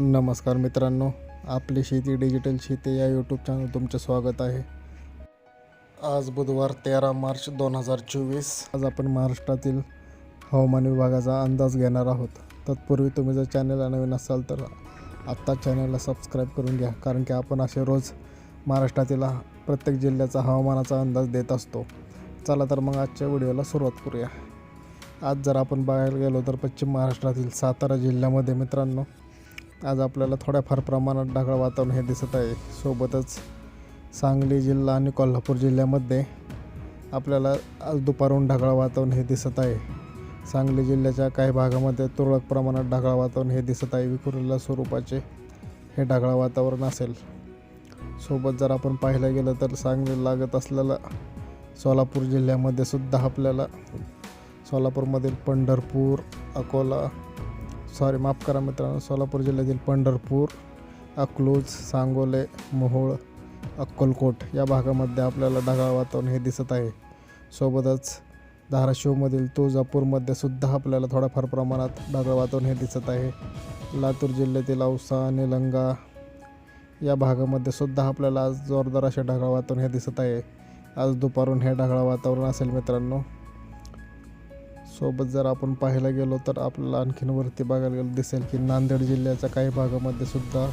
नमस्कार मित्रांनो आपली शेती डिजिटल शेती या यूट्यूब चॅनल तुमचे स्वागत आहे. आज बुधवार तेरा मार्च दोन हजार चोवीस. आज आपण महाराष्ट्रातील हवामान विभागाचा अंदाज घेणार आहोत. तत्पूर्वी तुम्ही जर चॅनलला नवीन असाल तर आत्ता चॅनलला सबस्क्राईब करून घ्या कारण की आपण असे रोज महाराष्ट्रातील हा- प्रत्येक जिल्ह्याचा हवामानाचा अंदाज देत असतो. चला तर मग आजच्या व्हिडिओला सुरुवात करूया. आज जर आपण बघायला गेलो तर पश्चिम महाराष्ट्रातील सातारा जिल्ह्यामध्ये मित्रांनो आज आपल्याला थोड्याफार प्रमाणात ढगाळ वातावरण हे दिसत आहे. सोबतच सांगली जिल्हा आणि कोल्हापूर जिल्ह्यामध्ये आपल्याला आज दुपारून ढगाळ वातावरण हे दिसत आहे. सांगली जिल्ह्याच्या काही भागामध्ये तुरळक प्रमाणात ढगाळ वातावरण हे दिसत आहे. विखुरलेल्या स्वरूपाचे हे ढगाळ वातावरण असेल. सोबत जर आपण पाहायला गेलं तर सांगली लागत असलेला सोलापूर जिल्ह्यामध्ये सुद्धा आपल्याला सोलापूरमधील पंढरपूर अकोला सॉरी माफ करा मित्रांनो. सोलापूर जिल्ह्यातील पंढरपूर अकलूज सांगोले मोहोळ अक्कलकोट या भागामध्ये आपल्याला ढगाळ वातावरण हे दिसत आहे. सोबतच धाराशिवमधील तुळजापूरमध्ये सुद्धा आपल्याला थोड्याफार प्रमाणात ढगाळ वातावरण हे दिसत आहे. लातूर जिल्ह्यातील औसा निलंगा या भागामध्ये सुद्धा आपल्याला आज जोरदार असे ढगाळ वातावरण हे दिसत आहे. आज दुपारून हे ढगाळ वातावरण असेल मित्रांनो. सोबत जर आपण पाहायला गेलो तर आपल्याला आणखीन वरती बघायला गेलं दिसेल की नांदेड जिल्ह्याच्या काही भागामध्ये सुद्धा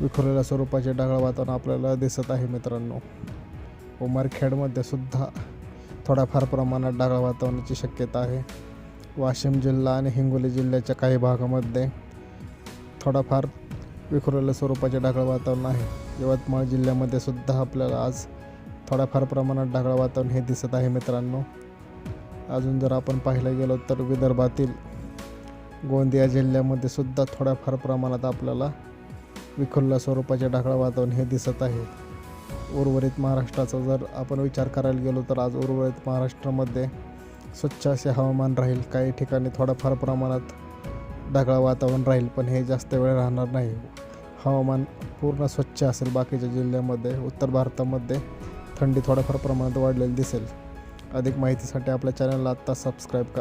विखुरलेल्या स्वरूपाचे ढगाळ वातावरण आपल्याला दिसत आहे मित्रांनो. उमरखेडमध्ये सुद्धा थोड्याफार प्रमाणात ढगाळ वातावरणाची शक्यता आहे. वाशिम जिल्हा आणि हिंगोली जिल्ह्याच्या काही भागामध्ये थोडाफार विखुरलेल्या स्वरूपाचे ढगाळ वातावरण आहे. यवतमाळ जिल्ह्यामध्ये सुद्धा आपल्याला आज थोड्याफार प्रमाणात ढगाळ वातावरण हे दिसत आहे मित्रांनो. अजून जर आपण पाहायला गेलो तर विदर्भातील गोंदिया जिल्ह्यामध्ये सुद्धा थोड्याफार प्रमाणात आपल्याला विखुल्ला स्वरूपाचे ढगाळ वातावरण हे दिसत आहे. उर्वरित महाराष्ट्राचा जर आपण विचार करायला गेलो तर आज उर्वरित महाराष्ट्रामध्ये स्वच्छ असे हवामान राहील. काही ठिकाणी थोड्याफार प्रमाणात ढगाळ वातावरण राहील पण हे जास्त वेळ राहणार नाही. हवामान पूर्ण स्वच्छ असेल. बाकीच्या जिल्ह्यामध्ये उत्तर भारतामध्ये थंडी थोड्याफार प्रमाणात वाढलेली दिसेल. अधिक माहितीसाठी आपल्या चॅनलला आत्ता सबस्क्राईब करा.